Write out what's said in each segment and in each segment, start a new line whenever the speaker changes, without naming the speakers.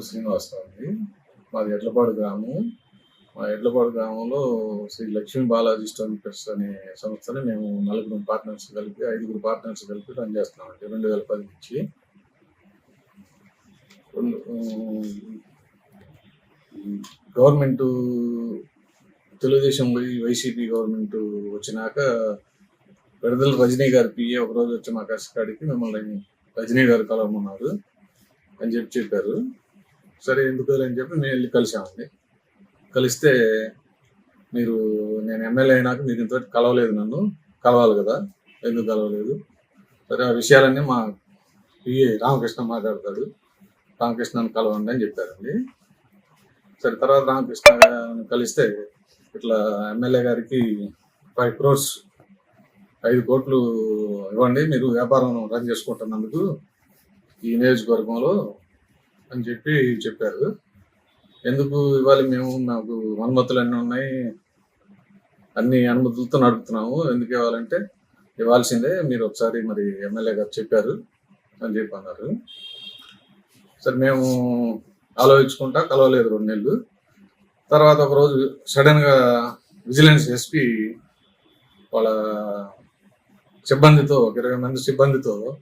శ్రీనివాసరావు అండి. మాది ఎడ్లపాడు గ్రామం. మా ఎడ్లపాడు గ్రామంలో శ్రీ లక్ష్మీ బాలాజీ స్టోన్ అనే సంస్థని మేము నలుగురు పార్ట్నర్స్ కలిపి ఐదుగురు పార్ట్నర్స్ కలిపి రన్ చేస్తున్నామండి రెండు వేల పది నుంచి. రెండు- గవర్నమెంట్ తెలుగుదేశం వైసీపీ గవర్నమెంట్ వచ్చినాక విడుదల రజనీ గారు పిఏ ఒక రోజు వచ్చి మా కష్టకాడికి మిమ్మల్ని రజనీ గారు కలవమన్నారు అని చెప్పి చెప్పారు. సరే ఎందుకు అని చెప్పి మేము వెళ్ళి కలిసామండి. కలిస్తే మీరు నేను ఎమ్మెల్యే అయినాక మీరు ఇంతవరకు కలవలేదు నన్ను. కలవాలి కదా. ఎందుకు కలవలేదు? సరే ఆ విషయాలన్నీ మా పిఏ రామకృష్ణ మాట్లాడతాడు. రామకృష్ణను కలవండి అని చెప్పారండి. సరే తర్వాత రామకృష్ణ కలిస్తే ఇట్లా ఎమ్మెల్యే గారికి ఫైవ్ క్రోర్స్ ఐదు కోట్లు ఇవ్వండి. మీరు వ్యాపారం రన్ చేసుకుంటున్నందుకు ఈ నియోజకవర్గంలో అని చెప్పి చెప్పారు. ఎందుకు ఇవ్వాలి మేము? మాకు అనుమతులు అన్నీ ఉన్నాయి. అన్ని అనుమతులతో నడుపుతున్నాము. ఎందుకు ఇవ్వాలంటే ఇవ్వాల్సిందే. మీరు ఒకసారి మరి ఎమ్మెల్యే గారు చెప్పారు అని చెప్పి అన్నారు. సరే మేము ఆలోచించుకుంటా కలవలేదు రెండు నెలలు. తర్వాత ఒక రోజు సడన్గా విజిలెన్స్ ఎస్పీ వాళ్ళ సిబ్బందితో ఒక ఇరవై మంది సిబ్బందితో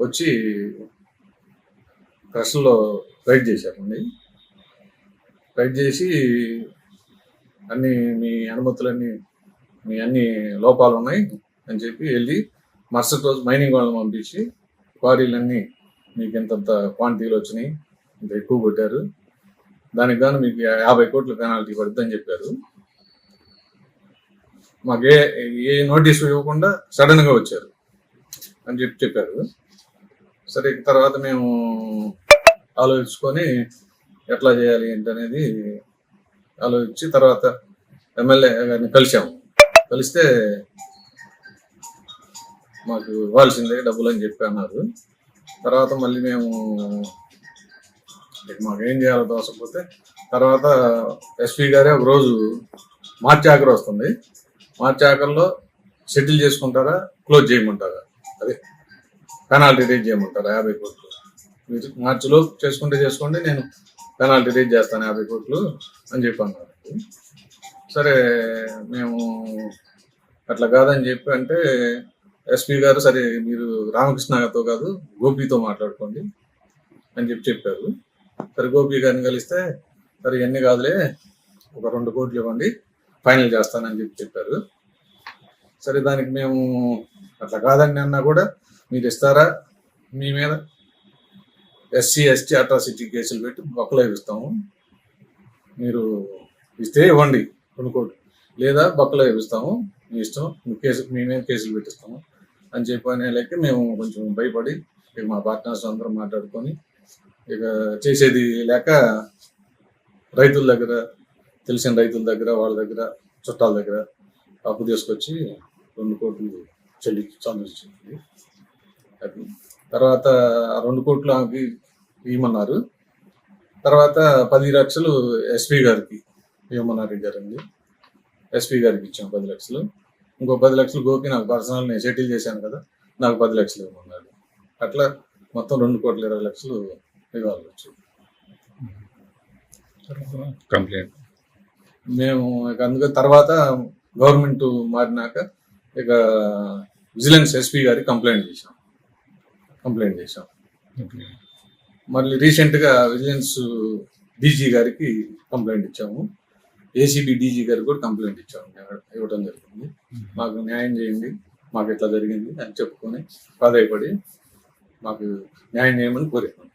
వచ్చి క్రష్లో రైడ్ చేశామండి. రైడ్ చేసి అన్ని మీ అనుమతులన్నీ మీ అన్ని లోపాలు ఉన్నాయి అని చెప్పి వెళ్ళి మరుసటి రోజు మైనింగ్ వాళ్ళని పంపించి క్వారీలన్నీ మీకు ఇంతంత క్వాంటిటీలు వచ్చినాయి ఇంత ఎక్కువ కొట్టారు. దానికి గాను మీకు యాభై కోట్ల పెనాల్టీ పడుతుందని చెప్పారు. మాకు ఏ ఏ నోటీస్ ఇవ్వకుండా సడన్గా వచ్చారు అని చెప్పి చెప్పారు. సరే తర్వాత మేము ఆలోచించుకొని ఎట్లా చేయాలి ఏంటనేది ఆలోచించి తర్వాత ఎమ్మెల్యే గారిని కలిసాము కలిస్తే మాకు ఇవ్వాల్సిందే డబ్బులు అని చెప్పి అన్నారు. తర్వాత మళ్ళీ మేము మాకేం మాకు ఏం చేయాలో తోసకపోతే తర్వాత ఎస్పీ గారే ఒక రోజు మార్చి ఆఖరి వస్తుంది. మార్చి ఆఖరిలో సెటిల్ చేసుకుంటారా క్లోజ్ చేయమంటారా? అదే పెనాల్టీ రేట్ చేయమంటారా యాభై కోట్లు? మార్చిలో చేసుకుంటే చేసుకోండి నేను పెనాల్టీ రీచ్ చేస్తాను యాభై కోట్లు అని చెప్పి అన్నారు. సరే మేము అట్లా కాదని చెప్పి అంటే ఎస్పీ గారు సరే మీరు రామకృష్ణతో కాదు గోపితో మాట్లాడుకోండి అని చెప్పి చెప్పారు. సరే గోపి గారిని కలిస్తే సరే ఎన్ని కాదులే ఒక రెండు కోట్లు ఇవ్వండి ఫైనల్ చేస్తానని చెప్పి చెప్పారు. సరే దానికి మేము అట్లా కాదని అన్నా కూడా మీరు ఇస్తారా మీ మీద? ఎస్సీ ఎస్టీ అట్రాసిటీ కేసులు పెట్టి బొక్కలో ఇస్తాము మీరు ఇస్తే ఇవ్వండి రెండు లేదా బొక్కలో ఇస్తాము మీ ఇష్టం మీ కేసు మేమేం కేసులు పెట్టిస్తాము అని చెప్పి అనే లెక్క మేము కొంచెం భయపడి ఇక మా పార్ట్నర్స్ అందరం మాట్లాడుకొని ఇక చేసేది లేక రైతుల దగ్గర తెలిసిన రైతుల దగ్గర వాళ్ళ దగ్గర చుట్టాల దగ్గర అప్పు తీసుకొచ్చి రెండు కోట్లు చెల్లి సందర్శించింది. అది తర్వాత రెండు కోట్లు ఆమెకి ఇవ్వమన్నారు. తర్వాత పది లక్షలు ఎస్పీ గారికి ఇవ్వమన్నారు గారండి ఎస్పీ గారికి ఇచ్చాం పది లక్షలు. ఇంకో పది లక్షలు గోపి నాకు పర్సనల్ నేను సెటిల్ చేశాను కదా నాకు పది లక్షలు ఇవ్వమన్నారు అట్లా మొత్తం రెండు కోట్ల ఇరవై లక్షలు ఇవ్వాలి వచ్చి
కంప్లైంట్
మేము ఇక అందుకే తర్వాత గవర్నమెంట్ మారినాక ఇక విజిలెన్స్ ఎస్పీ గారికి కంప్లైంట్ చేశాం. కంప్లైంట్ చేశాం. మళ్ళీ రీసెంట్గా విజిలెన్స్ డీజీ గారికి కంప్లైంట్ ఇచ్చాము. ఏసీబీ డీజీ గారికి కూడా కంప్లైంట్ ఇచ్చాము. ఇవ్వడం జరిగింది మాకు న్యాయం చేయండి. మాకు ఇట్లా జరిగింది అని చెప్పుకొని ప్రాధాయపడి మాకు న్యాయం చేయమని కోరాను